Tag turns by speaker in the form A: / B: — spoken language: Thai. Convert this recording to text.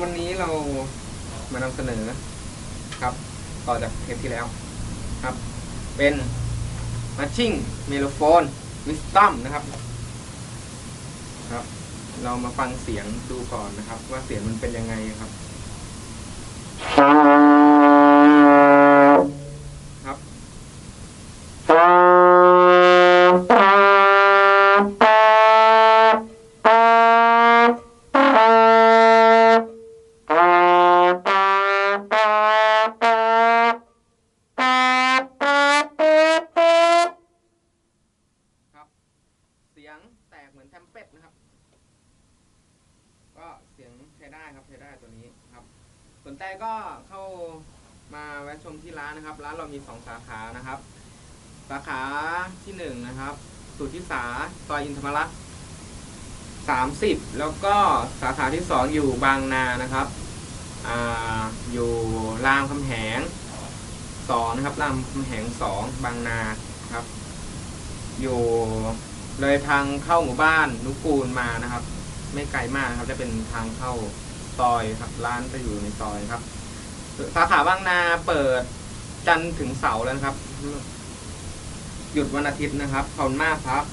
A: วันนี้เรามานำเสนอครับ ต่อจากเทปที่แล้วครับ เป็น matching mellophone wisdom นะครับครับ เรามาฟังเสียงดูก่อนนะครับ ว่าเสียงมันเป็นยังไงครับ สียงแตกเหมือนแทมเป็ดนะครับ ก็เสียงใช้ได้ครับใช้ได้ตัวนี้ครับสนใจก็เข้ามาแวะชมที่ร้านนะครับ ร้านเรามีสองสาขานะครับ สาขาที่หนึ่งนะครับ สุทธิสาซอยอินธรรมรักษ์สามสิบแล้วก็สาขาที่สองอยู่บางนานะครับออยู่รามคำแหงสองนะครับรามคำแหงสองบางนาครับ อยู่ เลยทางเข้าหมู่บ้านนุกูลมานะครับ ไม่ไกลมากครับจะเป็นทางเข้าซอยครับ ร้านจะอยู่ในซอยครับ สาขาบางนาเปิดจันทร์ถึงเสาร์แล้วนะครับ หยุดวันอาทิตย์นะครับขอบคุณมากครับ